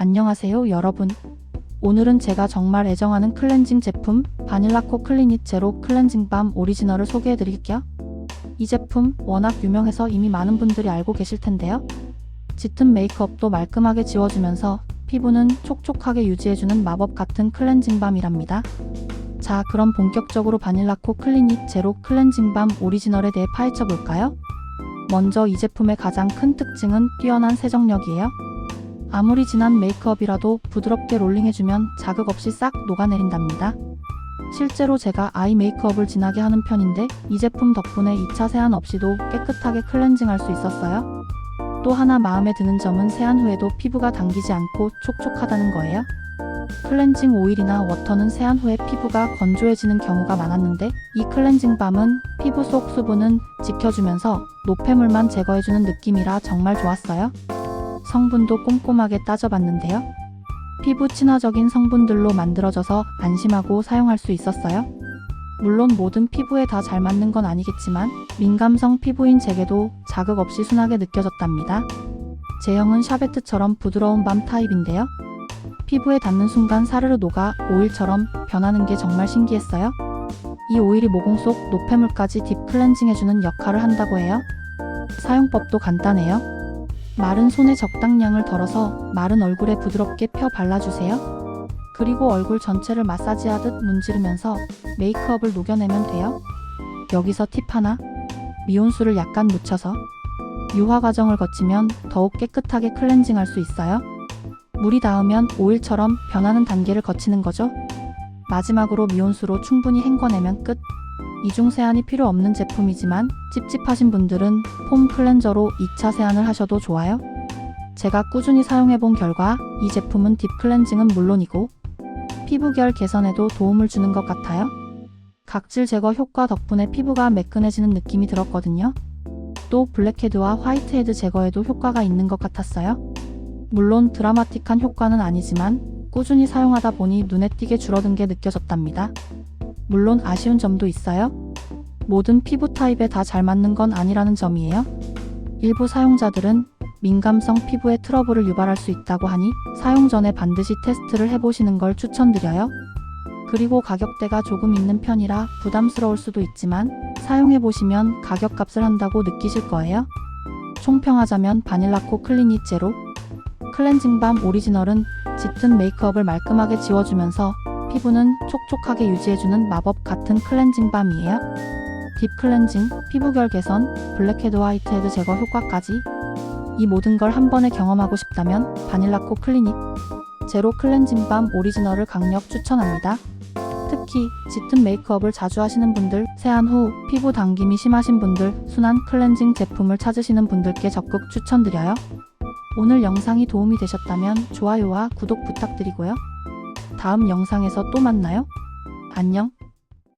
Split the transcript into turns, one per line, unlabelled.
안녕하세요 여러분. 오늘은 제가 정말 애정하는 클렌징 제품 바닐라코 클리닛 제로 클렌징 밤 오리지널을 소개해 드릴게요. 이 제품 워낙 유명해서 이미 많은 분들이 알고 계실 텐데요. 짙은 메이크업도 말끔하게 지워주면서 피부는 촉촉하게 유지해주는 마법 같은 클렌징 밤이랍니다. 자, 그럼 본격적으로 바닐라코 클리닛 제로 클렌징 밤 오리지널에 대해 파헤쳐 볼까요? 먼저 이 제품의 가장 큰 특징은 뛰어난 세정력이에요. 아무리 진한 메이크업이라도 부드럽게 롤링해주면 자극 없이 싹 녹아내린답니다. 실제로 제가 아이 메이크업을 진하게 하는 편인데 이 제품 덕분에 2차 세안 없이도 깨끗하게 클렌징할 수 있었어요. 또 하나 마음에 드는 점은 세안 후에도 피부가 당기지 않고 촉촉하다는 거예요. 클렌징 오일이나 워터는 세안 후에 피부가 건조해지는 경우가 많았는데 이 클렌징 밤은 피부 속 수분은 지켜주면서 노폐물만 제거해주는 느낌이라 정말 좋았어요. 성분도 꼼꼼하게 따져봤는데요. 피부 친화적인 성분들로 만들어져서 안심하고 사용할 수 있었어요. 물론 모든 피부에 다 잘 맞는 건 아니겠지만 민감성 피부인 제게도 자극 없이 순하게 느껴졌답니다. 제형은 샤베트처럼 부드러운 밤 타입인데요. 피부에 닿는 순간 사르르 녹아 오일처럼 변하는 게 정말 신기했어요. 이 오일이 모공 속 노폐물까지 딥 클렌징 해주는 역할을 한다고 해요. 사용법도 간단해요. 마른 손에 적당량을 덜어서 마른 얼굴에 부드럽게 펴 발라주세요. 그리고 얼굴 전체를 마사지하듯 문지르면서 메이크업을 녹여내면 돼요. 여기서 팁 하나. 미온수를 약간 묻혀서 유화 과정을 거치면 더욱 깨끗하게 클렌징할 수 있어요. 물이 닿으면 오일처럼 변하는 단계를 거치는 거죠. 마지막으로 미온수로 충분히 헹궈내면 끝. 이중 세안이 필요 없는 제품이지만 찝찝하신 분들은 폼 클렌저로 2차 세안을 하셔도 좋아요. 제가 꾸준히 사용해 본 결과 이 제품은 딥 클렌징은 물론이고 피부결 개선에도 도움을 주는 것 같아요. 각질 제거 효과 덕분에 피부가 매끈해지는 느낌이 들었거든요. 또 블랙헤드와 화이트헤드 제거에도 효과가 있는 것 같았어요. 물론 드라마틱한 효과는 아니지만 꾸준히 사용하다 보니 눈에 띄게 줄어든 게 느껴졌답니다. 물론 아쉬운 점도 있어요. 모든 피부 타입에 다 잘 맞는 건 아니라는 점이에요. 일부 사용자들은 민감성 피부에 트러블을 유발할 수 있다고 하니 사용 전에 반드시 테스트를 해보시는 걸 추천드려요. 그리고 가격대가 조금 있는 편이라 부담스러울 수도 있지만 사용해보시면 가격값을 한다고 느끼실 거예요. 총평하자면 바닐라코 클리닛 제로 클렌징 밤 오리지널은 짙은 메이크업을 말끔하게 지워주면서 피부는 촉촉하게 유지해주는 마법 같은 클렌징 밤이에요. 딥 클렌징, 피부결 개선, 블랙헤드 화이트헤드 제거 효과까지 이 모든 걸 한 번에 경험하고 싶다면 바닐라코 클리닉 제로 클렌징 밤 오리지널을 강력 추천합니다. 특히 짙은 메이크업을 자주 하시는 분들, 세안 후 피부 당김이 심하신 분들, 순한 클렌징 제품을 찾으시는 분들께 적극 추천드려요. 오늘 영상이 도움이 되셨다면 좋아요와 구독 부탁드리고요. 다음 영상에서 또 만나요. 안녕.